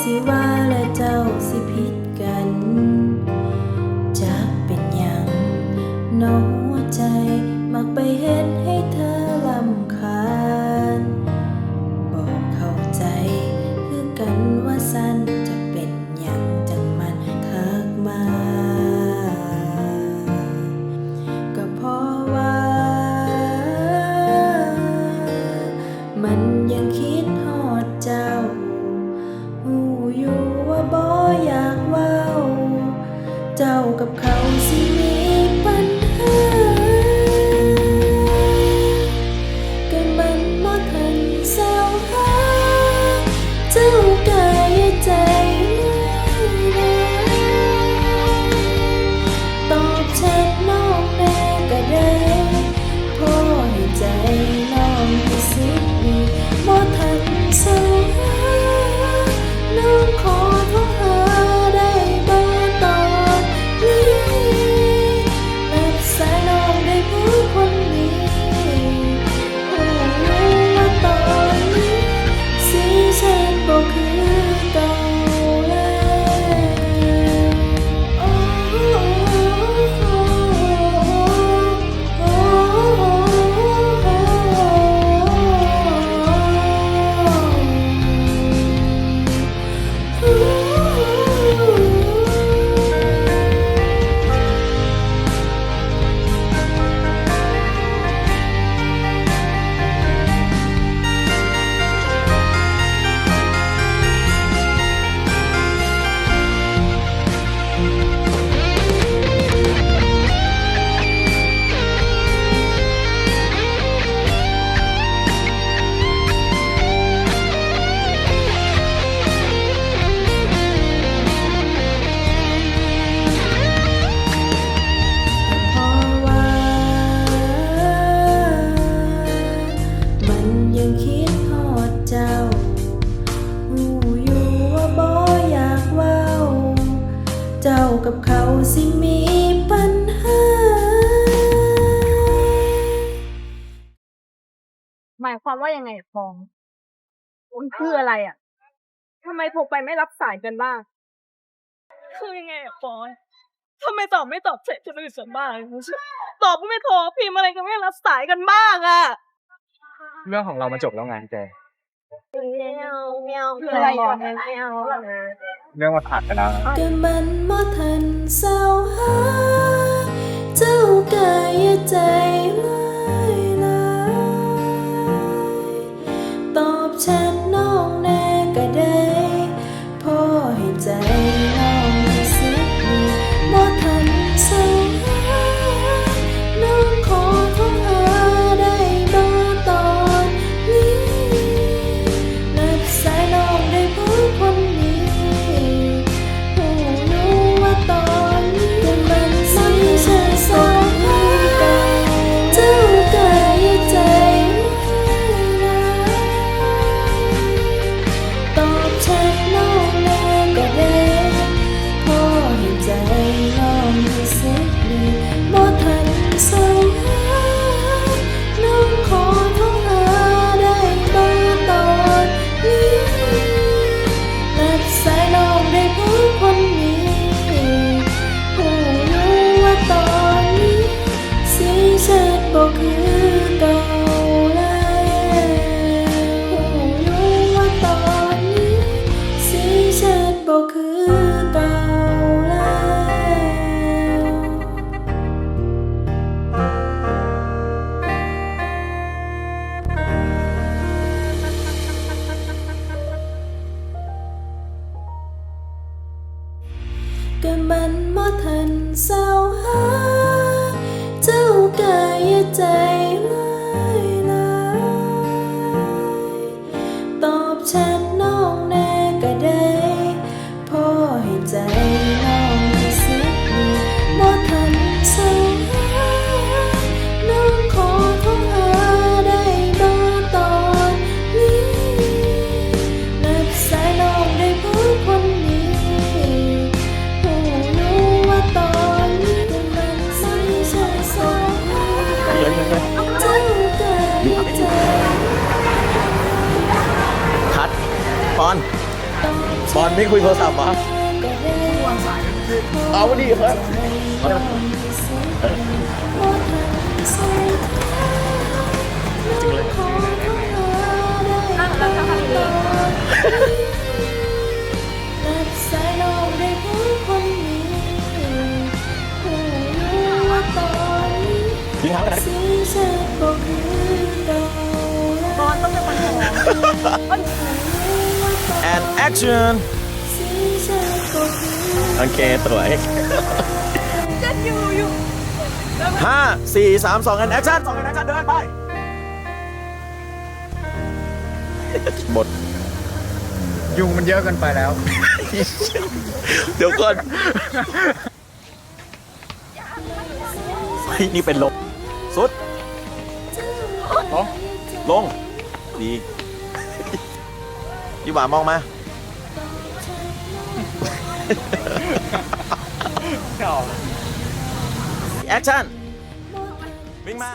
สิว่าและเจ้าสิผิดกัน จะเป็นอย่างน้องหัวใจมักไปเห็นให้เธอลำคาญบอกเข้าใจคือกันว่าสั้นจะเป็นอย่างจังมันทักมา ก็เพราะว่า มันยังคิด กับเขา หมายความว่ายังไงอะฟองมันคืออะไรอะทำไมโทรไปไม่รับสายกันบ้าง คือยังไงอะฟองทำไมตอบไม่ตอบเสร็จจะอื่นส่วนบ้างตอบก็ไม่โทรพิมพ์อะไรก็ไม่รับสายกันบ้างอะเรื่องของเรามันจบแล้วไงเจแมวแมวคืออะไรอะแมวเรื่องมันผ่านไปแล้วนะก็มันบ่ทันเศร้าหาเจ้ากายใจ ทัน ก็มันบ่ทันเศร้าหาเจ้ากายใจลายลายตอบฉัน บอลบอลไม่คุยโทรศัพท์ปะเอาดีครับจริงเลยน่งแล้วทำอะไรดีครับตอลต้องเป็นคนโทร and action สีชัดบ่คือโอเคสวยจะอยู่อยู่ห้าสี่สามสอง and action สอง and action เดินไปหมดยุงมันเยอะเกินไปแล้ว เดี๋ยวก่อนเฮ้ยนี่เป็นลมสุด ลงดี ยี่หวามองมา แอคชั่น วิ่งมา